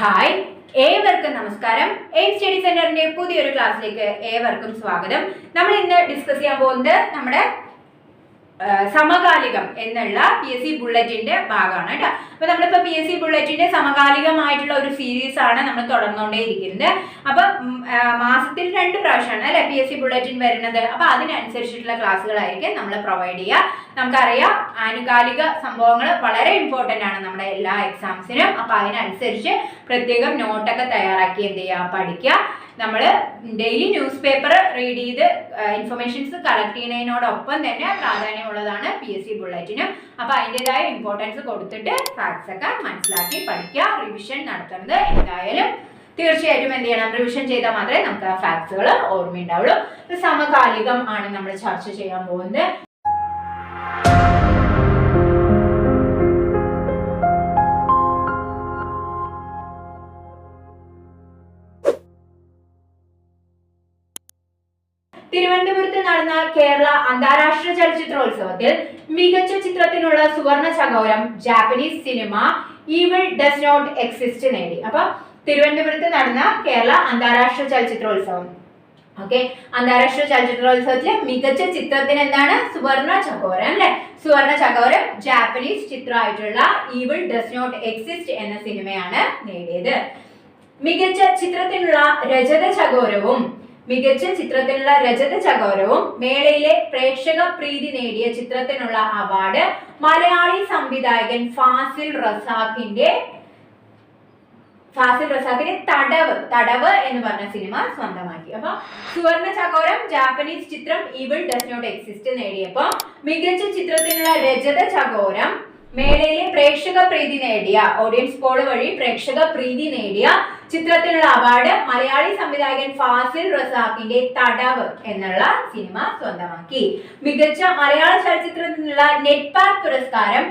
Hi ഏവർക്കും നമസ്കാരം. Aim study സെന്ററിന്റെ പുതിയൊരു ക്ലാസ്സിലേക്ക് ഏവർക്കും സ്വാഗതം. നമ്മൾ ഇന്ന് ഡിസ്കസ് ചെയ്യാൻ പോകുന്നത് നമ്മുടെ സമകാലികം എന്നുള്ള പി എസ് സി ബുള്ളറ്റിന്റെ ഭാഗമാണ് കേട്ടോ. അപ്പൊ നമ്മളിപ്പോ പി എസ് സി ബുള്ളറ്റിന്റെ സമകാലികമായിട്ടുള്ള ഒരു സീരീസ് ആണ് നമ്മൾ തുടർന്നുകൊണ്ടേയിരിക്കുന്നത്. അപ്പൊ മാസത്തിൽ രണ്ട് പ്രാവശ്യമാണ് അല്ലെ പി എസ് സി ബുള്ളറ്റിൻ വരുന്നത്? അപ്പൊ അതിനനുസരിച്ചിട്ടുള്ള ക്ലാസ്സുകളായിരിക്കും നമ്മൾ പ്രൊവൈഡ് ചെയ്യുക. നമുക്കറിയാം ആനുകാലിക സംഭവങ്ങൾ വളരെ ഇമ്പോർട്ടന്റ് ആണ് നമ്മുടെ എല്ലാ എക്സാംസിനും അപ്പൊ അതിനനുസരിച്ച് പ്രത്യേകം നോട്ടൊക്കെ തയ്യാറാക്കി എന്ത് ചെയ്യുക? പഠിക്കുക. നമ്മൾ ഡെയിലി ന്യൂസ് പേപ്പർ റീഡ് ചെയ്ത് ഇൻഫർമേഷൻസ് കളക്ട് ചെയ്യുന്നതിനോടൊപ്പം തന്നെ പ്രാധാന്യമുള്ളതാണ് പി എസ് സി ബുള്ളറ്റിനും അപ്പോൾ അതിന്റെതായ ഇമ്പോർട്ടൻസ് കൊടുത്തിട്ട് ഫാക്ട്സ് ഒക്കെ മനസ്സിലാക്കി പഠിക്കുക റിവിഷൻ നടത്തുന്നത് എന്തായാലും തീർച്ചയായിട്ടും എന്ത് ചെയ്യണം? റിവിഷൻ ചെയ്താൽ മാത്രമേ നമുക്ക് ആ ഫാക്ട്സുകൾ ഓർമ്മയുണ്ടാവുള്ളൂ. സമകാലികം ആണ് നമ്മൾ ചർച്ച ചെയ്യാൻ പോകുന്നത്. തിരുവനന്തപുരത്ത് നടന്ന കേരള അന്താരാഷ്ട്ര ചലച്ചിത്രോത്സവത്തിൽ മികച്ച ചിത്രത്തിനുള്ള Suvarna Chakoram Japanese cinema Evil Does Not Exist നേടി. അപ്പൊ തിരുവനന്തപുരത്ത് നടന്ന കേരള അന്താരാഷ്ട്ര ചലച്ചിത്രോത്സവം. ഓക്കെ? അന്താരാഷ്ട്ര ചലച്ചിത്രോത്സവത്തിലെ മികച്ച ചിത്രത്തിന് എന്താണ്? സുവർണ ചകോരം അല്ലെ? സുവർണ ചകോരം ജാപ്പനീസ് ചിത്രമായിട്ടുള്ള ഈവിൾ ഡസ് നോട്ട് എക്സിസ്റ്റ് എന്ന സിനിമയാണ് നേടിയത്. മികച്ച ചിത്രത്തിനുള്ള രജത ചകോരവും മികച്ച ചിത്രത്തിനുള്ള രജത ചകോരവും മേളയിലെ പ്രേക്ഷക പ്രീതി നേടിയ ചിത്രത്തിനുള്ള അവാർഡ് മലയാളി സംവിധായകൻ ഫാസിൽ റസാഖിന്റെ ഫാസിൽ റസാഖിന്റെ തടവ് തടവ് എന്ന് പറഞ്ഞ സിനിമ സ്വന്തമാക്കി. അപ്പൊ സുവർണ ചകോരം ജാപ്പനീസ് ചിത്രം ഇവിൾ ഡസ് നോട്ട് എക്സിസ്റ്റ് നേടിയപ്പോ മികച്ച ചിത്രത്തിനുള്ള രജത ചകോരം മേളയിലെ പ്രേക്ഷക പ്രീതി നേടിയ ഓഡിയൻസ് പോൾ വഴി പ്രേക്ഷക പ്രീതി നേടിയ ചിത്രത്തിനുള്ള അവാർഡ് മലയാളി സംവിധായകൻ ഫാസിൽ റസാഖിന്റെ തടവ് എന്നുള്ള സിനിമ സ്വന്തമാക്കി. മികച്ച മലയാള ചലച്ചിത്രത്തിനുള്ള നെറ്റ്പാക് പുരസ്കാരം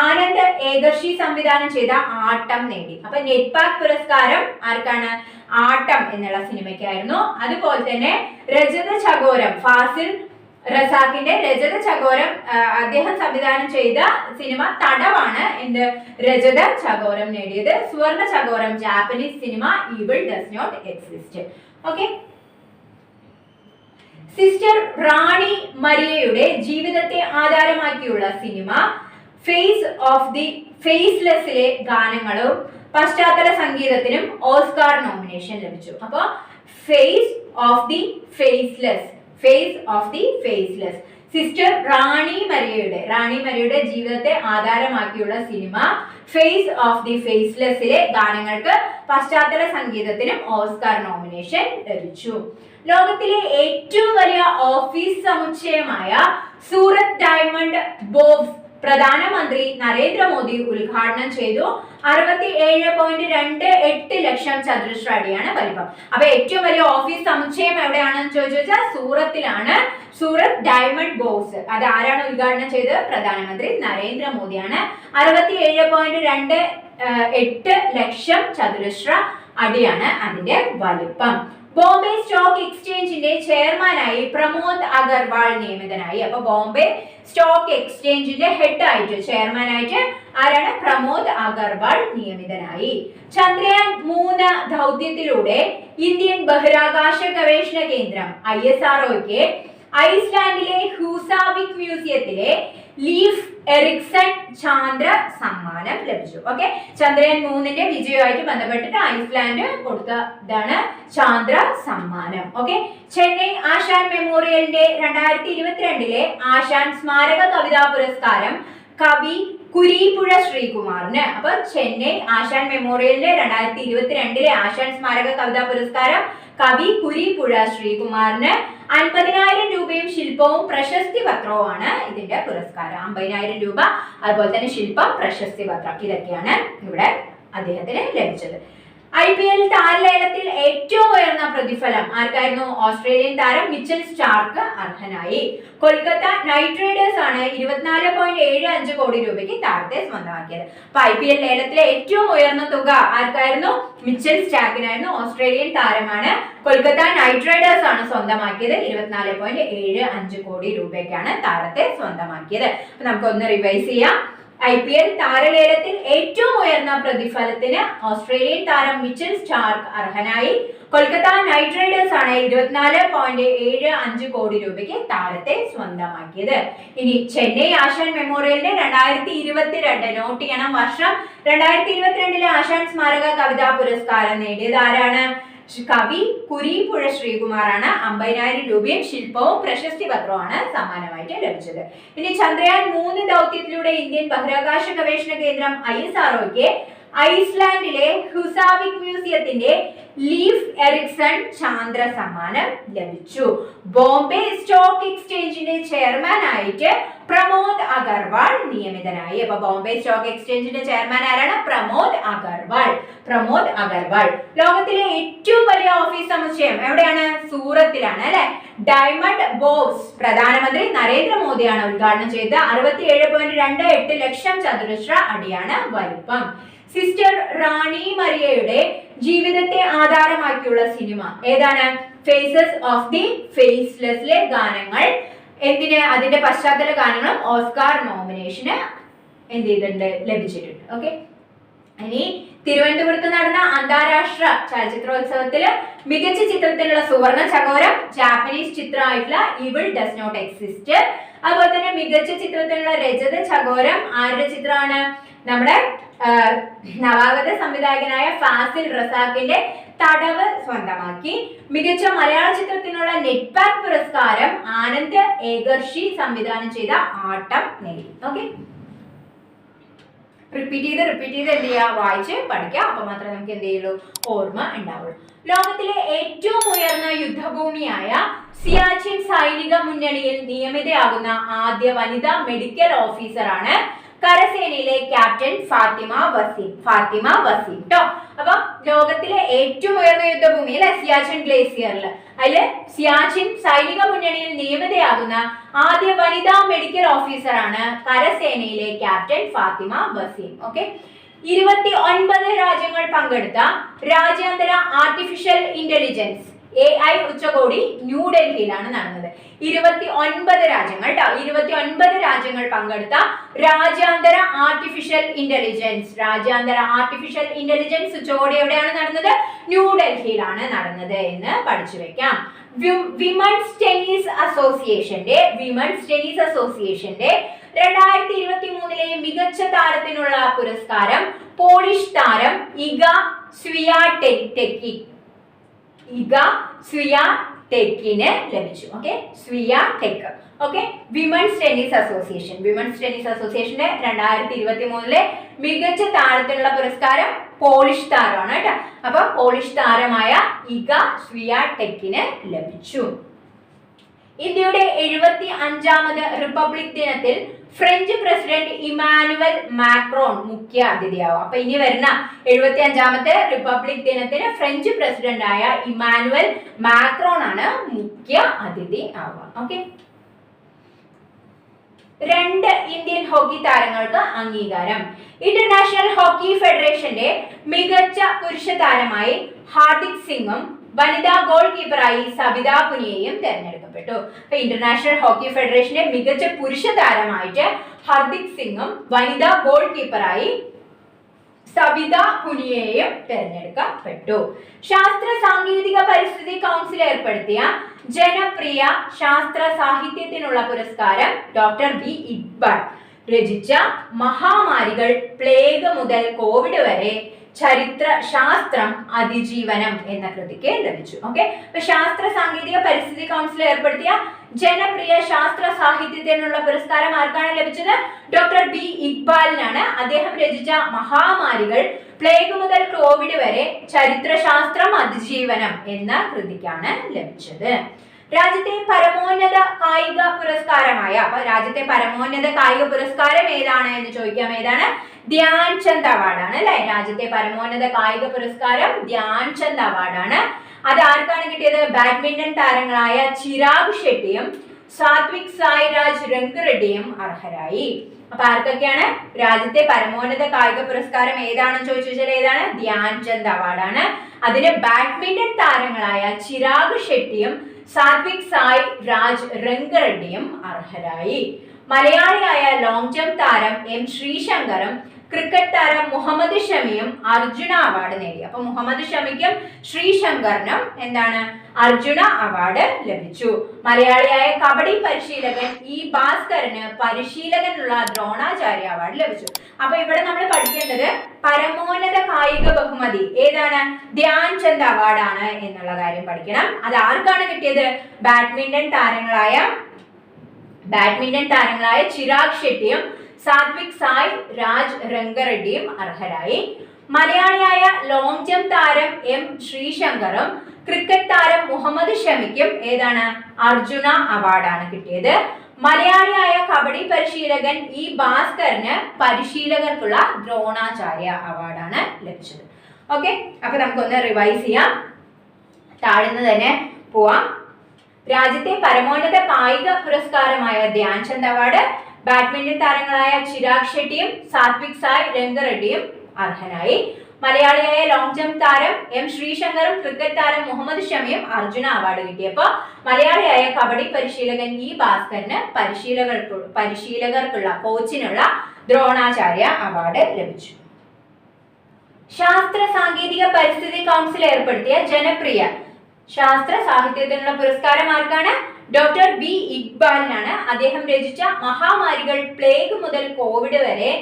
ആനന്ദ് ഏകർഷി സംവിധാനം ചെയ്ത ആട്ടം നേടി. അപ്പൊ നെറ്റ്പാക് പുരസ്കാരം ആർക്കാണ്? ആട്ടം എന്നുള്ള സിനിമയ്ക്കായിരുന്നു അതുപോലെ തന്നെ രജത ചകോരം ഫാസിൽ റസാഖിന്റെ രജത ചകോരം അദ്ദേഹം സംവിധാനം ചെയ്ത സിനിമ തടവാണ് എന്ത്? രജത ചകോരം നേടിയത്. Suvarna Chakoram Japanese cinema Evil Does Not Exist okay sister Rani മരിയയുടെ ജീവിതത്തെ ആധാരമാക്കിയുള്ള സിനിമ ഫേസ് ഓഫ് ദി ഫേസ്ലെസ്സിലെ ഗാനങ്ങളും പശ്ചാത്തല സംഗീതത്തിനും ഓസ്കാർ നോമിനേഷൻ ലഭിച്ചു. അപ്പോൾ Face of the Faceless Face of the Faceless sister Rani മരിയയുടെ Rani മരിയയുടെ ജീവിതത്തെ ആധാരമാക്കിയുള്ള സിനിമ ഫേസ് ഓഫ് ദി ഫേസ്ലെസ്സിലെ ഗാനങ്ങൾക്ക് പശ്ചാത്തല സംഗീതത്തിനും ഓസ്കാർ നോമിനേഷൻ ലഭിച്ചു. ലോകത്തിലെ ഏറ്റവും വലിയ ഓഫീസ് സമുച്ചയമായ സൂറത്ത് ഡയമണ്ട് ബോബ്സ് പ്രധാനമന്ത്രി നരേന്ദ്രമോദി ഉദ്ഘാടനം ചെയ്തു. അറുപത്തി ഏഴ് പോയിന്റ് രണ്ട് എട്ട് ലക്ഷം ചതുരശ്ര അടിയാണ് വലിപ്പം. അപ്പൊ ഏറ്റവും വലിയ ഓഫീസ് സമുച്ചയം എവിടെയാണെന്ന് ചോദിച്ചു വെച്ചാൽ സൂറത്തിലാണ്. Surat diamond box. അത് ആരാണ് ഉദ്ഘാടനം ചെയ്തത്? പ്രധാനമന്ത്രി നരേന്ദ്രമോദിയാണ്. അറുപത്തി ഏഴ് പോയിന്റ് രണ്ട് എട്ട് ലക്ഷം ചതുരശ്ര അടിയാണ് അതിന്റെ വലിപ്പം. ബോംബെ സ്റ്റോക്ക് എക്സ്ചേഞ്ചിന്റെ ചെയർമാനായി പ്രമോദ് അഗർവാൾ നിയമിതനായി. അപ്പൊ ബോംബെ സ്റ്റോക്ക് എക്സ്ചേഞ്ചിന്റെ ഹെഡ് ആയിട്ട് ചെയർമാൻ ആയിട്ട് ആരാണ്? പ്രമോദ് അഗർവാൾ നിയമിതനായി. ചന്ദ്രയാൻ മൂന്ന് ദൗത്യത്തിലൂടെ ഇന്ത്യൻ ബഹിരാകാശ ഗവേഷണ കേന്ദ്രം ഐ എസ് ആർഒക്ക് ഐസ്ലാൻഡിലെ ഹൂസാവിക് മ്യൂസിയത്തിലെ ലീഫ് എറിക്സൺ ചാന്ദ്ര സമ്മാനം ലഭിച്ചു. ഓക്കെ ചന്ദ്രയാൻ മൂന്നിന്റെ വിജയവുമായിട്ട് ബന്ധപ്പെട്ടിട്ട് ഐസ്ലാൻഡ് കൊടുത്ത ഇതാണ് ചാന്ദ്ര സമ്മാനം. ഓക്കെ ചെന്നൈ ആശാൻ മെമ്മോറിയലിന്റെ രണ്ടായിരത്തി ഇരുപത്തിരണ്ടിലെ ആശാൻ സ്മാരക കവിതാ പുരസ്കാരം കവി കുരീപ്പുഴ ശ്രീകുമാറിന്. അപ്പൊ ചെന്നൈ ആശാൻ മെമ്മോറിയലിന്റെ രണ്ടായിരത്തി ഇരുപത്തിരണ്ടിലെ ആശാൻ സ്മാരക കവിതാ പുരസ്കാരം കവി കുരിപ്പുഴ ശ്രീകുമാറിന് അൻപതിനായിരം രൂപയും ശില്പവും പ്രശസ്തി പത്രവുമാണ് ഇതിന്റെ പുരസ്കാരം. അമ്പതിനായിരം രൂപ. അതുപോലെ തന്നെ ശില്പം പ്രശസ്തി പത്രം. ഇതൊക്കെയാണ് ഇവിടെ അദ്ദേഹത്തിന് ലഭിച്ചത്. ഐ പി എൽ താരലേലത്തിൽ ഏറ്റവും ഉയർന്ന പ്രതിഫലം ആർക്കായിരുന്നു? ഓസ്ട്രേലിയൻ താരം മിച്ചൽ സ്റ്റാർക്ക് അർഹനായി. കൊൽക്കത്ത നൈറ്റ് റൈഡേഴ്സ് ആണ് ഇരുപത്തിനാല് പോയിന്റ് ഏഴ് അഞ്ച് കോടി രൂപയ്ക്ക് താരത്തെ സ്വന്തമാക്കിയത്. അപ്പൊ ഐ പി എൽ ലേലത്തിലെ ഏറ്റവും ഉയർന്ന തുക ആർക്കായിരുന്നു? മിച്ചൽ സ്റ്റാക്കിനായിരുന്നു ഓസ്ട്രേലിയൻ താരമാണ് കൊൽക്കത്ത നൈറ്റ് റൈഡേഴ്സ് ആണ് സ്വന്തമാക്കിയത്. ഇരുപത്തിനാല് പോയിന്റ് ഏഴ് അഞ്ച് കോടി രൂപയ്ക്കാണ് താരത്തെ സ്വന്തമാക്കിയത്. അപ്പൊ നമുക്കൊന്ന് റിവൈസ് ചെയ്യാം. ഐ പി എൽ താരലേലത്തിൽ ഏറ്റവും ഉയർന്ന പ്രതിഫലത്തിന് ഓസ്ട്രേലിയൻ താരം മിച്ചൽ സ്റ്റാർക്ക് അർഹനായി. കൊൽക്കത്ത നൈറ്റ് റൈഡേഴ്സ് ആണ് ഇരുപത്തിനാല് പോയിന്റ് ഏഴ് അഞ്ച് കോടി രൂപയ്ക്ക് താരത്തെ സ്വന്തമാക്കിയത്. ഇനി ചെന്നൈ ആശാൻ മെമ്മോറിയലിന്റെ രണ്ടായിരത്തി ഇരുപത്തിരണ്ട് നോട്ട് ചെയ്യണം. വർഷം രണ്ടായിരത്തി ഇരുപത്തിരണ്ടിലെ ആശാൻ സ്മാരക കവിതാ പുരസ്കാരം നേടിയത് ആരാണ്? കവി കുരീപ്പുഴ ശ്രീകുമാറാണ് അമ്പതിനായിരം രൂപയും ശില്പവും പ്രശസ്തി പത്രവുമാണ് സമ്മാനമായിട്ട് ലഭിച്ചത്. ഇനി ചന്ദ്രയാൻ മൂന്ന് ദൗത്യത്തിലൂടെ ഇന്ത്യൻ ബഹിരാകാശ ഗവേഷണ കേന്ദ്രം ഐ എസ് ആർഒക്ക് ഐസ്ലാൻഡിലെ ഹുസാവിക് മ്യൂസിയത്തിന്റെ ലീഫ് എറിക്സൺ ചാന്ദ്ര സമ്മാനം ലഭിച്ചു. ബോംബെ സ്റ്റോക്ക് എക്സ്ചേഞ്ചിന്റെ ചെയർമാൻ ആയിട്ട് പ്രമോദ് അഗർവാൾ നിയമിതനായി. അപ്പൊ ബോംബെ സ്റ്റോക്ക് എക്സ്ചേഞ്ചിന്റെ ചെയർമാൻ ആരാണ്? പ്രമോദ് അഗർവാൾ. പ്രമോദ് അഗർവാൾ. ലോകത്തിലെ ഏറ്റവും വലിയ ഓഫീസ് സമുച്ചയം എവിടെയാണ്? സൂറത്തിലാണ് അല്ലെ? Diamond bourse. പ്രധാനമന്ത്രി നരേന്ദ്രമോദിയാണ് ഉദ്ഘാടനം ചെയ്തത്. അറുപത്തിയേഴ് പോയിന്റ് രണ്ട് എട്ട് ലക്ഷം ചതുരശ്ര അടിയാണ് വലിപ്പം. സിസ്റ്റർ റാണി മറിയയുടെ ജീവിതത്തെ ആധാരമാക്കിയുള്ള സിനിമ. ഏതാണ്? ഫേസസ് ഓഫ് ദി ഫേസ്ലെസ്ലെ ഗാനങ്ങൾ. എന്തിന്? അതിന്റെ പശ്ചാത്തല ഗാനങ്ങളും ഓസ്കാർ നോമിനേഷന് എന്ത് ചെയ്തിട്ടുണ്ട്? ലഭിച്ചിട്ടുണ്ട്. ഓക്കെ ഇനി തിരുവനന്തപുരത്ത് നടന്ന അന്താരാഷ്ട്ര ചലച്ചിത്രോത്സവത്തിൽ മികച്ച ചിത്രത്തിനുള്ള സുവർണ ചകോരം ജാപ്പനീസ് ചിത്രമായിട്ടുള്ള ഇവിൾ ഡസ് നോട്ട് എക്സിസ്റ്റ് അതുപോലെ തന്നെ മികച്ച ചിത്രത്തിനുള്ള രജത ചകോരം ആരുടെ ചിത്രമാണ്? നമ്മുടെ നവാഗത സംവിധായകനായ ഫാസിൽ റസാഖിന്റെ തടവ് സ്വന്തമാക്കി. മികച്ച മലയാള ചിത്രത്തിനുള്ള നെറ്റ്പാക് പുരസ്കാരം ആനന്ദ് ഏകർഷി സംവിധാനം ചെയ്ത ആട്ടം നേടി. ഓക്കെ റിപ്പീറ്റ് ചെയ്ത് റിപ്പീറ്റ് ചെയ്ത് എന്ത് ചെയ്യുക വായിച്ച് പഠിക്കുക അപ്പൊ മാത്രമേ നമുക്ക് എന്ത് ചെയ്യുള്ളൂ? ഓർമ്മ ഉണ്ടാവുള്ളൂ. ലോകത്തിലെ ഏറ്റവും ഉയർന്ന യുദ്ധഭൂമിയായ സിയാച്ചിൻ സൈനിക മുന്നണിയിൽ നിയമിതയാകുന്ന ആദ്യ വനിതാ മെഡിക്കൽ ഓഫീസറാണ് കരസേനയിലെ ക്യാപ്റ്റൻ ഫാത്തിമ വസീം ഫാത്തിമ വസീം കേട്ടോ അപ്പൊ ലോകത്തിലെ ഏറ്റവും ഉയർന്ന യുദ്ധഭൂമി അല്ലെ സിയാച്ചിൻ ഗ്ലേസിയറിൽ അതിൽ സിയാച്ചിൻ സൈനിക മുന്നണിയിൽ നിയമിതയാകുന്ന ആദ്യ വനിതാ മെഡിക്കൽ ഓഫീസറാണ് കരസേനയിലെ ക്യാപ്റ്റൻ ഫാത്തിമ വസീം ഓക്കെ? ഇരുപത്തി ഒൻപത് രാജ്യങ്ങൾ പങ്കെടുത്ത രാജ്യാന്തര ആർട്ടിഫിഷ്യൽ ഇന്റലിജൻസ് എ ഐ ഉച്ചകോടി ന്യൂഡൽഹിയിലാണ് നടന്നത്. ഇരുപത്തി ഒൻപത് രാജ്യങ്ങൾ കേട്ടോ ഇരുപത്തി ഒൻപത് രാജ്യങ്ങൾ പങ്കെടുത്ത രാജ്യാന്തര ആർട്ടിഫിഷ്യൽ ഇന്റലിജൻസ് രാജ്യാന്തര ആർട്ടിഫിഷ്യൽ ഇന്റലിജൻസ് ഉച്ചകോടി എവിടെയാണ് നടന്നത്? ന്യൂഡൽഹിയിലാണ് നടന്നത് എന്ന് പഠിച്ചു വെക്കാം. വിമൻസ് ടെന്നീസ് അസോസിയേഷന്റെ വിമൻസ് ടെന്നീസ് അസോസിയേഷന്റെ രണ്ടായിരത്തി ഇരുപത്തി മൂന്നിലെ മികച്ച താരത്തിനുള്ള പുരസ്കാരം പോളിഷ് താരം ഇഗ സ്വിയാടെക്കി ഇഗ സ്വിയ ടെക്കിന് ലഭിച്ചു. Okay Swiatek okay women's tennis association women's tennis അസോസിയേഷന്റെ രണ്ടായിരത്തി ഇരുപത്തി മൂന്നിലെ മികച്ച താരത്തിനുള്ള പുരസ്കാരം പോളിഷ് താരമാണ് കേട്ടോ. അപ്പൊ പോളിഷ് താരമായ ഇഗ സ്വിയ ടെക്കിന് ലഭിച്ചു. ഇന്ത്യയുടെ എഴുപത്തി അഞ്ചാമത് റിപ്പബ്ലിക് ദിനത്തിൽ ഫ്രഞ്ച് പ്രസിഡന്റ് ഇമാനുവൽ മാക്രോൺ മുഖ്യ അതിഥിയാവും. അപ്പൊ ഇനി വരുന്ന എഴുപത്തി അഞ്ചാമത്തെ റിപ്പബ്ലിക് ദിനത്തിന് ഫ്രഞ്ച് പ്രസിഡന്റ് ആയ ഇമാനുവൽ മാക്രോൺ ആണ് മുഖ്യ അതിഥി ആവുക. ഓക്കെ? രണ്ട് ഇന്ത്യൻ ഹോക്കി താരങ്ങൾക്ക് അംഗീകാരം. ഇന്റർനാഷണൽ ഹോക്കി ഫെഡറേഷന്റെ മികച്ച പുരുഷ താരമായി ഹാർദിക് സിംഗും വനിതാ ഗോൾ കീപ്പറായി സബിത പുനിയയും തെരഞ്ഞെടുക്കപ്പെട്ടു. അപ്പൊ ഇന്റർനാഷണൽ ഹോക്കി ഫെഡറേഷന്റെ മികച്ച പുരുഷ താരമായിട്ട് ഹർദിക് സിംഗും വനിതാ ഗോൾ കീപ്പറായി സബിത പുനിയയും തെരഞ്ഞെടുക്കപ്പെട്ടു. ശാസ്ത്ര സാങ്കേതിക പരിസ്ഥിതി കൗൺസിൽ ഏർപ്പെടുത്തിയ ജനപ്രിയ ശാസ്ത്ര സാഹിത്യത്തിനുള്ള പുരസ്കാരം ഡോക്ടർ ബി ഇക്ബാൽ രചിച്ച മഹാമാരികൾ പ്ലേഗ് മുതൽ കോവിഡ് വരെ ചരിത്ര ശാസ്ത്രം അതിജീവനം എന്ന കൃതിക്ക് ലഭിച്ചു. ഓക്കെ അപ്പൊ ശാസ്ത്ര സാങ്കേതിക പരിസ്ഥിതി കൗൺസിൽ ഏർപ്പെടുത്തിയ ജനപ്രിയ ശാസ്ത്ര സാഹിത്യത്തിനുള്ള പുരസ്കാരം ആർക്കാണ് ലഭിച്ചത്? ഡോക്ടർ ബി ഇക്ബാലിനാണ്. അദ്ദേഹം രചിച്ച മഹാമാരികൾ പ്ലേഗ് മുതൽ കോവിഡ് വരെ ചരിത്രശാസ്ത്രം അതിജീവനം എന്ന കൃതിക്കാണ് ലഭിച്ചത്. രാജ്യത്തെ പരമോന്നത കായിക പുരസ്കാരമായ അപ്പൊ രാജ്യത്തെ പരമോന്നത കായിക പുരസ്കാരം ഏതാണ് എന്ന് ചോദിക്കാം. ഏതാണ്? ധ്യാൻ ചന്ദ് അവാർഡാണ് അല്ലെ? രാജ്യത്തെ പരമോന്നത കായിക പുരസ്കാരം ധ്യാൻ ചന്ദ് അവാർഡാണ് അത് ആർക്കാണ് കിട്ടിയത്? ബാഡ്മിന്റൺ താരങ്ങളായ ചിരാഗ് ഷെട്ടിയും സാത്വിക് സായിരാജ് രംഗറെഡ്ഡിയും അർഹരായി. അപ്പൊ ആർക്കൊക്കെയാണ്? രാജ്യത്തെ പരമോന്നത കായിക പുരസ്കാരം ഏതാണെന്ന് ചോദിച്ചു വെച്ചാൽ ഏതാണ്? ധ്യാൻചന്ദ് അവാർഡാണ് അതിന് ബാഡ്മിന്റൺ താരങ്ങളായ ചിരാഗ് ഷെട്ടിയും സാത്വിക് സായ് രാജ് രംഗറെഡ്ഡിയും അർഹരായി. മലയാളിയായ ലോങ് ജംപ് താരം എം ശ്രീശങ്കറും ക്രിക്കറ്റ് താരം മുഹമ്മദ് ഷമിയും അർജുന അവാർഡ് നേടി. അപ്പൊ മുഹമ്മദ് ഷമിക്കും ശ്രീശങ്കറിനും എന്താണ് അർജുന അവാർഡ് ലഭിച്ചു. മലയാളിയായ കബഡി പരിശീലകൻ ഇ ഭാസ്കറിന് പരിശീലകനുള്ള ദ്രോണാചാര്യ അവാർഡ് ലഭിച്ചു. അപ്പൊ ഇവിടെ നമ്മൾ പഠിക്കേണ്ടത് പരമോന്നത കായിക ബഹുമതി ഏതാണ്? ധ്യാൻ ചന്ദ് അവാർഡാണ് എന്നുള്ള കാര്യം പഠിക്കണം. അത് ആർക്കാണ് കിട്ടിയത്? ബാഡ്മിന്റൺ താരങ്ങളായ ബാഡ്മിന്റൺ താരങ്ങളായ ചിരാഗ് ഷെട്ടിയും സാത്വിക് സായ് രാജ് രംഗറെഡ്ഡിയും അർഹരായി. മലയാളിയായ ലോങ് ജംപ് താരം എം ശ്രീശങ്കറും ക്രിക്കറ്റ് താരം മുഹമ്മദ് ഷമിക്കും ഏതാണ്? അർജുന അവാർഡാണ് കിട്ടിയത്. മലയാളിയായ കബഡി പരിശീലകൻ ഇ ഭാസ്കറിന് പരിശീലകർക്കുള്ള ദ്രോണാചാര്യ അവാർഡാണ് ലഭിച്ചത്. ഓക്കെ അപ്പൊ നമുക്കൊന്ന് റിവൈസ് ചെയ്യാം. താഴ്ന്നു തന്നെ പോവാം. രാജ്യത്തെ പരമോന്നത കായിക പുരസ്കാരമായ ധ്യാൻചന്ദ് അവാർഡ് ബാഡ്മിന്റൺ താരങ്ങളായ ചിരാഗ് ഷെട്ടിയും സാത്വിക് സായ് രംഗറെഡ്ഡിയും അർഹനായി. മലയാളിയായ ലോങ് ജംപ് താരം എം ശ്രീശങ്കറും ക്രിക്കറ്റ് താരം മുഹമ്മദ് ഷമിയും അർജുന അവാർഡ് കിട്ടിയപ്പോൾ മലയാളിയായ കബഡി പരിശീലകൻ ഇ ഭാസ്കറിന് പരിശീലകർ പരിശീലകർക്കുള്ള കോച്ചിനുള്ള ദ്രോണാചാര്യ അവാർഡ് ലഭിച്ചു. ശാസ്ത്ര സാങ്കേതിക പരിസ്ഥിതി കൗൺസിൽ ഏർപ്പെടുത്തിയ ജനപ്രിയ. ശാസ്ത്ര സാഹിത്യത്തിനുള്ള പുരസ്കാരം ആർക്കാണ് ഡോക്ടർ ബി ഇക്ബാലിനാണ് അദ്ദേഹം രചിച്ച മഹാമാരികൾ പ്ലേഗ് മുതൽ കോവിഡ് വരെ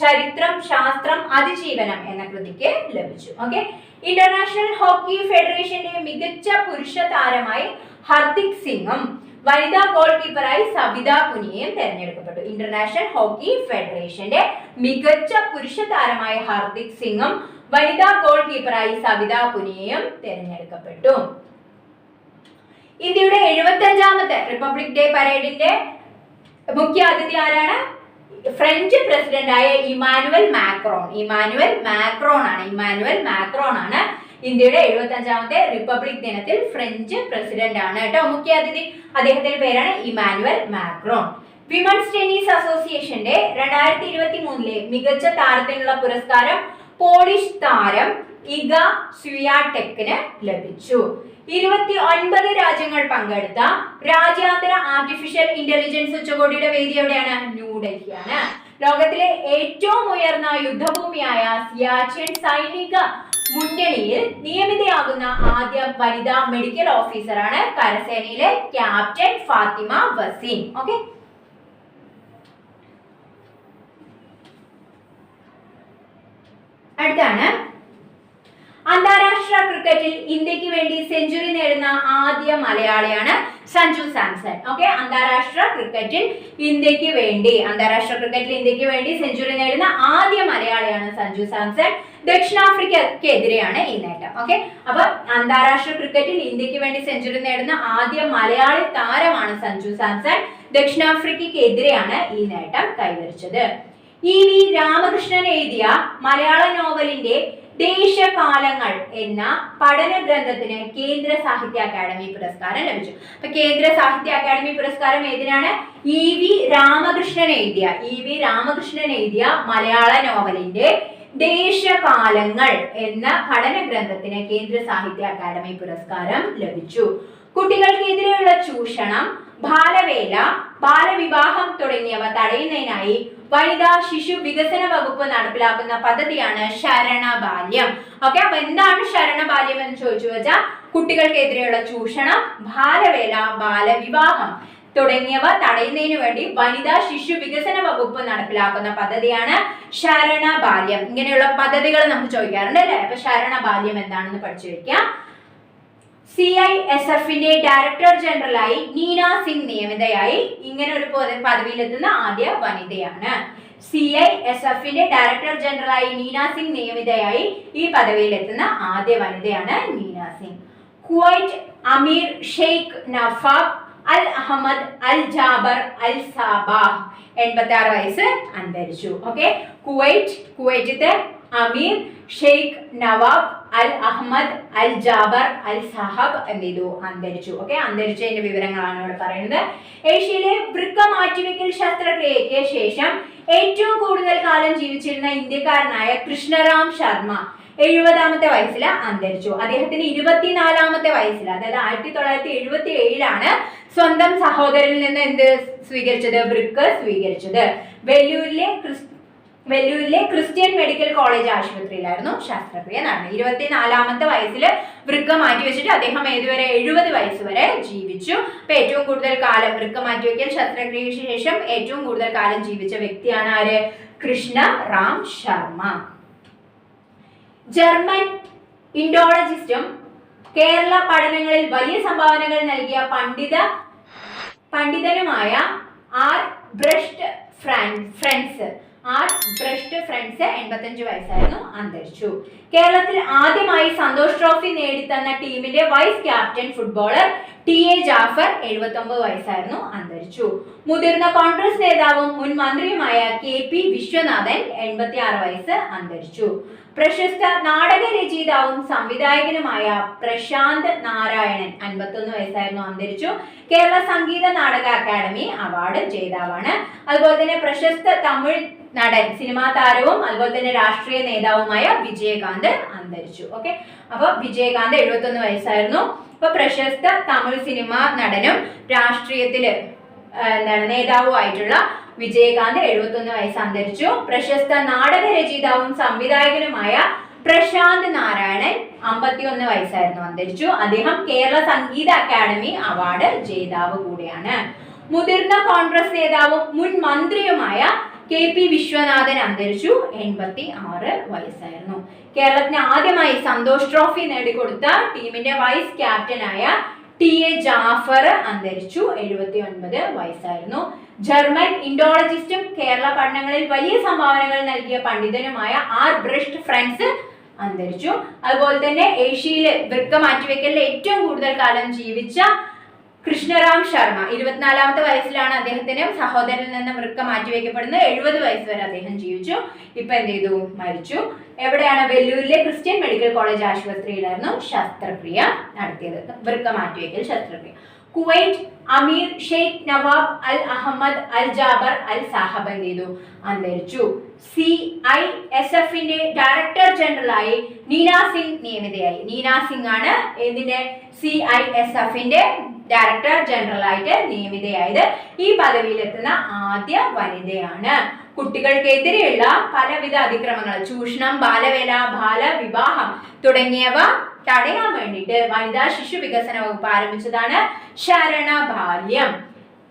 ചരിത്രം ശാസ്ത്രം അതിജീവനം എന്ന കൃതിക്ക് ലഭിച്ചു. ഓക്കെ ഇന്റർനാഷണൽ ഹോക്കി ഫെഡറേഷന്റെ മികച്ച പുരുഷ താരമായി ഹർദിക് സിംഗും വനിതാ ഗോൾ കീപ്പറായി സബിത പുനിയയും തെരഞ്ഞെടുക്കപ്പെട്ടു. ഇന്റർനാഷണൽ ഹോക്കി ഫെഡറേഷന്റെ മികച്ച പുരുഷ താരമായി ഹർദിക് സിംഗും വനിതാ ഗോൾ കീപ്പറായി സബിത പുനിയയും തെരഞ്ഞെടുക്കപ്പെട്ടു. ഇന്ത്യയുടെ എഴുപത്തഞ്ചാമത്തെ റിപ്പബ്ലിക് ഡേ പരേഡിന്റെ മുഖ്യ അതിഥി ആരാണ്? ഫ്രഞ്ച് പ്രസിഡന്റായ ഇമാനുവൽ മാക്രോൺ. ഇമാനുവൽ മാക്രോൺ ആണ്. ഇമാനുവൽ മാക്രോൺ ആണ് ഇന്ത്യയുടെ എഴുപത്തി അഞ്ചാമത്തെ റിപ്പബ്ലിക് ദിനത്തിൽ ഫ്രഞ്ച് പ്രസിഡന്റ് ആണ് കേട്ടോ. മുഖ്യ അതിഥി അദ്ദേഹത്തിന്റെ പേരാണ് ഇമാനുവൽ മാക്രോൺ. വിമൻസ് ടെന്നീസ് അസോസിയേഷന്റെ രണ്ടായിരത്തി ഇരുപത്തി മൂന്നിലെ മികച്ച താരത്തിനുള്ള പുരസ്കാരം പോളിഷ് താരം ഇഗ സ്വിയാടെക്കിന് ലഭിച്ചു. ഇരുപത്തി ഒൻപത് രാജ്യങ്ങൾ പങ്കെടുത്ത രാജ്യാന്തര ആർട്ടിഫിഷ്യൽ ഇന്റലിജൻസ് ഉച്ചകോടിയുടെ വേദി എവിടെയാണ്? ന്യൂഡൽഹിയാണ് ലോകത്തിലെ ഏറ്റവും ഉയർന്ന യുദ്ധഭൂമിയായ സിയാച്ചിൻ സൈനിക മുന്നണിയിൽ നിയമിതയാകുന്ന ആദ്യ വനിതാ മെഡിക്കൽ ഓഫീസറാണ് കരസേനയിലെ ക്യാപ്റ്റൻ ഫാത്തിമ വസീം. ഓക്കെ അടുത്താണ്. അന്താരാഷ്ട്ര ക്രിക്കറ്റിൽ ഇന്ത്യയ്ക്ക് വേണ്ടി സെഞ്ചുറി നേടുന്ന ആദ്യ മലയാളിയാണ് സഞ്ജു സാംസൺ. ഓക്കെ അന്താരാഷ്ട്ര ക്രിക്കറ്റിൽ ഇന്ത്യയ്ക്ക് വേണ്ടി അന്താരാഷ്ട്ര ക്രിക്കറ്റിൽ ഇന്ത്യയ്ക്ക് വേണ്ടി സെഞ്ചുറി നേടുന്ന ആദ്യ മലയാളിയാണ് സഞ്ജു സാംസൺ. ദക്ഷിണാഫ്രിക്കക്കെതിരെയാണ് ഈ നേട്ടം. ഓക്കെ അപ്പൊ അന്താരാഷ്ട്ര ക്രിക്കറ്റിൽ ഇന്ത്യയ്ക്ക് വേണ്ടി സെഞ്ചുറി നേടുന്ന ആദ്യ മലയാളി താരമാണ് സഞ്ജു സാംസൺ. ദക്ഷിണാഫ്രിക്കക്കെതിരെയാണ് ഈ നേട്ടം കൈവരിച്ചത്. ഇ വി രാമകൃഷ്ണൻ എഴുതിയ മലയാള നോവലിന്റെ ദേശകാലങ്ങൾ എന്ന പഠന ഗ്രന്ഥത്തിന് കേന്ദ്ര സാഹിത്യ അക്കാദമി പുരസ്കാരം ലഭിച്ചു. അപ്പൊ കേന്ദ്ര സാഹിത്യ അക്കാദമി പുരസ്കാരം ഏതിനാണ്? ഇ വി രാമകൃഷ്ണൻ എഴുതിയ ഇ വി രാമകൃഷ്ണൻ എഴുതിയ മലയാള നോവലിന്റെ ദേശകാലങ്ങൾ എന്ന പഠന ഗ്രന്ഥത്തിന് കേന്ദ്ര സാഹിത്യ അക്കാദമി പുരസ്കാരം ലഭിച്ചു. കുട്ടികൾക്കെതിരെയുള്ള ചൂഷണം ബാലവേല ബാലവിവാഹം തുടങ്ങിയവ തടയുന്നതിനായി വനിതാ ശിശു വികസന വകുപ്പ് നടപ്പിലാക്കുന്ന പദ്ധതിയാണ് ശരണ ബാല്യം ഓക്കെ അപ്പൊ എന്താണ് ശരണ ബാല്യം എന്ന് ചോദിച്ചു വെച്ചാൽ കുട്ടികൾക്കെതിരെയുള്ള ചൂഷണം ബാലവേല ബാലവിവാഹം തുടങ്ങിയവ തടയുന്നതിന് വേണ്ടി വനിതാ ശിശു വികസന വകുപ്പ് നടപ്പിലാക്കുന്ന പദ്ധതിയാണ് ശരണ ബാല്യം ഇങ്ങനെയുള്ള പദ്ധതികൾ നമുക്ക് ചോദിക്കാറുണ്ട് അല്ലേ? അപ്പൊ ശരണ ബാല്യം എന്താണെന്ന് പഠിച്ചു വെക്കാം. സി ഐ എസ് എഫിന്റെ ഡയറക്ടർ ജനറലായി നീന സിംഗ് നിയമിതയായി ഇങ്ങനെ ഒരു പദവിയിലെത്തുന്ന ആദ്യ വനിതയാണ്. സി ഐ എസ് എഫിന്റെ ഡയറക്ടർ ജനറലായി നീന സിംഗ് നിയമിതയായി ഈ പദവിയിലെത്തുന്ന ആദ്യ വനിതയാണ് നീന സിംഗ്. കുവൈറ്റ് അമീർ Sheikh Nawaf Al Ahmad Al Jaber Al Sabah എൺപത്തി ആറ് വയസ്സ് അന്തരിച്ചു. ഓക്കെ കുവൈറ്റ് കുവൈറ്റത്തെ അമീർ Sheikh Nawaf Al Ahmad Al Jaber Al Sabah എന്ത് ചെയ്തു അന്തരിച്ചു. ഓക്കെ അന്തരിച്ചതിന്റെ വിവരങ്ങളാണ് ഇവിടെ പറയുന്നത്. ഏഷ്യയിലെ വൃക്ക മാറ്റിവെക്കൽ ശസ്ത്രക്രിയയ്ക്ക് ശേഷം ഏറ്റവും കൂടുതൽ കാലം ജീവിച്ചിരുന്ന ഇന്ത്യക്കാരനായ കൃഷ്ണറാം ശർമ്മ എഴുപതാമത്തെ വയസ്സിൽ അന്തരിച്ചു. അദ്ദേഹത്തിന് ഇരുപത്തിനാലാമത്തെ വയസ്സിൽ അതായത് ആയിരത്തി തൊള്ളായിരത്തി എഴുപത്തി ഏഴിലാണ് സ്വന്തം സഹോദരനിൽ നിന്ന് എന്ത് സ്വീകരിച്ചത്? വൃക്ക് സ്വീകരിച്ചത്. വെല്ലൂരിലെ ക്രിസ് വെല്ലൂരിലെ ക്രിസ്ത്യൻ മെഡിക്കൽ കോളേജ് ആശുപത്രിയിലായിരുന്നു ശസ്ത്രക്രിയ നടന്നത്. ഇരുപത്തിനാലാമത്തെ വയസ്സിൽ വൃക്ക മാറ്റി വെച്ചിട്ട് അദ്ദേഹം ഏതുവരെ എഴുപത് വയസ്സ് വരെ ജീവിച്ചു. അപ്പൊ ഏറ്റവും കൂടുതൽ കാലം വൃക്ക മാറ്റി മാറ്റിവെക്കൽ ശസ്ത്രക്രിയയ്ക്ക് ശേഷം ഏറ്റവും കൂടുതൽ കാലം ജീവിച്ച വ്യക്തിയാണ് ആര്? കൃഷ്ണ റാം ശർമ്മ. ജർമ്മൻ ഇൻഡോളജിസ്റ്റും കേരള പഠനങ്ങളിൽ വലിയ സംഭാവനകൾ നൽകിയ പണ്ഡിത പണ്ഡിതനുമായ Albrecht Frenz Albrecht Frenz എൺപത്തഞ്ച് വയസ്സായിരുന്നു അന്തരിച്ചു. കേരളത്തിൽ ആദ്യമായി സന്തോഷ് ട്രോഫി നേടിത്തന്ന ടീമിന്റെ vice captain footballer T A Jafar എഴുപത്തി ഒമ്പത് വയസ്സായിരുന്നു അന്തരിച്ചു. മുതിർന്ന കോൺഗ്രസ് നേതാവും മുൻ മന്ത്രിയുമായ കെ പി വിശ്വനാഥൻ എൺപത്തിയാറ് വയസ്സ് അന്തരിച്ചു. പ്രശസ്ത നാടക രചയിതാവും സംവിധായകനുമായ പ്രശാന്ത് നാരായണൻ അൻപത്തൊന്ന് വയസ്സായിരുന്നു അന്തരിച്ചു. Kerala Sangeetha Nataka academy award ജേതാവാണ്. അതുപോലെ തന്നെ പ്രശസ്ത തമിഴ് നടൻ സിനിമാ താരവും അതുപോലെ തന്നെ രാഷ്ട്രീയ നേതാവുമായ വിജയകാന്ത് അന്തരിച്ചു. ഓക്കെ അപ്പൊ വിജയകാന്ത് എഴുപത്തൊന്ന് വയസ്സായിരുന്നു. അപ്പൊ പ്രശസ്ത തമിഴ് സിനിമാ നടനും രാഷ്ട്രീയത്തിൽ എന്താണ് നേതാവുമായിട്ടുള്ള വിജയകാന്ത് എഴുപത്തൊന്ന് വയസ്സ് അന്തരിച്ചു. പ്രശസ്ത നാടക രചയിതാവും സംവിധായകനുമായ പ്രശാന്ത് നാരായണൻ അമ്പത്തിയൊന്ന് വയസ്സായിരുന്നു അന്തരിച്ചു. അദ്ദേഹം കേരള സംഗീത അക്കാദമി അവാർഡ് ജേതാവ് കൂടിയാണ്. മുതിർന്ന കോൺഗ്രസ് നേതാവും മുൻ മന്ത്രിയുമായ കെ പി വിശ്വനാഥൻ അന്തരിച്ചു. എൺപത്തി ആറ് വയസ്സായിരുന്നു. കേരളത്തിന് ആദ്യമായി സന്തോഷ് ട്രോഫി നേടിക്കൊടുത്ത ടീമിന്റെ വൈസ് ക്യാപ്റ്റനായ ടി എ ജാഫർ അന്തരിച്ചു. എഴുപത്തി ഒൻപത് വയസ്സായിരുന്നു. ജർമ്മൻ ഇൻഡോളജിസ്റ്റും കേരള പഠനങ്ങളിൽ വലിയ സംഭാവനകൾ നൽകിയ പണ്ഡിതനുമായ ആർ ബ്രിസ്റ്റ് ഫ്രണ്ട്സ് അന്തരിച്ചു. അതുപോലെ തന്നെ ഏഷ്യയിലെ വൃക്ക മാറ്റിവെക്കലിൽ ഏറ്റവും കൂടുതൽ കാലം ജീവിച്ച കൃഷ്ണറാം ശർമ്മ. ഇരുപത്തിനാലാമത്തെ വയസ്സിലാണ് അദ്ദേഹത്തിന് സഹോദരനിൽ നിന്ന് വൃക്ക മാറ്റി മാറ്റിവെക്കപ്പെടുന്നത് എഴുപത് വയസ്സ് വരെ അദ്ദേഹം ജീവിച്ചു. ഇപ്പൊ എന്ത് ചെയ്തു? മരിച്ചു. എവിടെയാണ്? വെല്ലൂരിലെ ക്രിസ്ത്യൻ മെഡിക്കൽ കോളേജ് ആശുപത്രിയിലായിരുന്നു ശസ്ത്രക്രിയ നടത്തിയത്. വൃക്ക മാറ്റി മാറ്റിവെക്കൽ ശസ്ത്രക്രിയ. കുവൈറ്റ് അമീർ Sheikh Nawaf Al Ahmad Al Jaber Al Sabah എന്ത് ചെയ്തു? അന്തരിച്ചു. സി ഐ എസ് എഫിന്റെ ഡയറക്ടർ ജനറലായി നീന സിംഗ് നിയമിതയായി. നീന സിംഗ് ആണ് ഇതിന്റെ സി ഐ എസ് എഫിന്റെ ഡയറക്ടർ ജനറൽ ആയിട്ട് നിയമിതയായത് ഈ പദവിയിലെത്തുന്ന ആദ്യ വനിതയാണ്. കുട്ടികൾക്കെതിരെയുള്ള പലവിധ അതിക്രമങ്ങൾ ചൂഷണം ബാലവേല ബാലവിവാഹം തുടങ്ങിയവ തടയാൻ വേണ്ടിയിട്ട് വനിതാ ശിശു വികസന വകുപ്പ് ആരംഭിച്ചതാണ് ശരണ ബാല്യം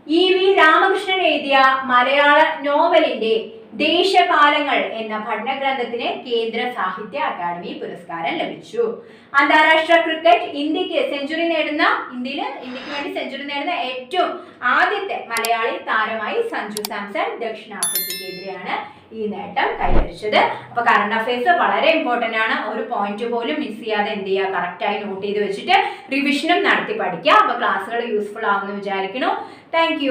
ഇ വി രാമകൃഷ്ണൻ എഴുതിയ മലയാള നോവലിന്റെ ദേശകാലങ്ങൾ എന്ന പഠനഗ്രന്ഥത്തിന് കേന്ദ്ര സാഹിത്യ അക്കാദമി പുരസ്കാരം ലഭിച്ചു. അന്താരാഷ്ട്ര ക്രിക്കറ്റ് ഇന്ത്യയ്ക്ക് സെഞ്ചുറി നേടുന്ന ഇന്ത്യയിൽ ഇന്ത്യയ്ക്ക് വേണ്ടി സെഞ്ചുറി നേടുന്ന ഏറ്റവും ആദ്യത്തെ മലയാളി താരമായി സഞ്ജു സാംസൺ ദക്ഷിണാഫ്രിക്കയ്ക്കെതിരെയാണ് ഈ നേട്ടം കൈവരിച്ചത്. അപ്പൊ കറണ്ട് അഫയേഴ്സ് വളരെ ഇമ്പോർട്ടന്റ് ആണ്. ഒരു പോയിന്റ് പോലും മിസ് ചെയ്യാതെ എന്ത് ചെയ്യുക കറക്റ്റായി നോട്ട് ചെയ്ത് വെച്ചിട്ട് റിവിഷനും നടത്തി പഠിക്കുക അപ്പൊ ക്ലാസ്സുകൾ യൂസ്ഫുൾ ആവുമെന്ന് വിചാരിക്കുന്നു. താങ്ക്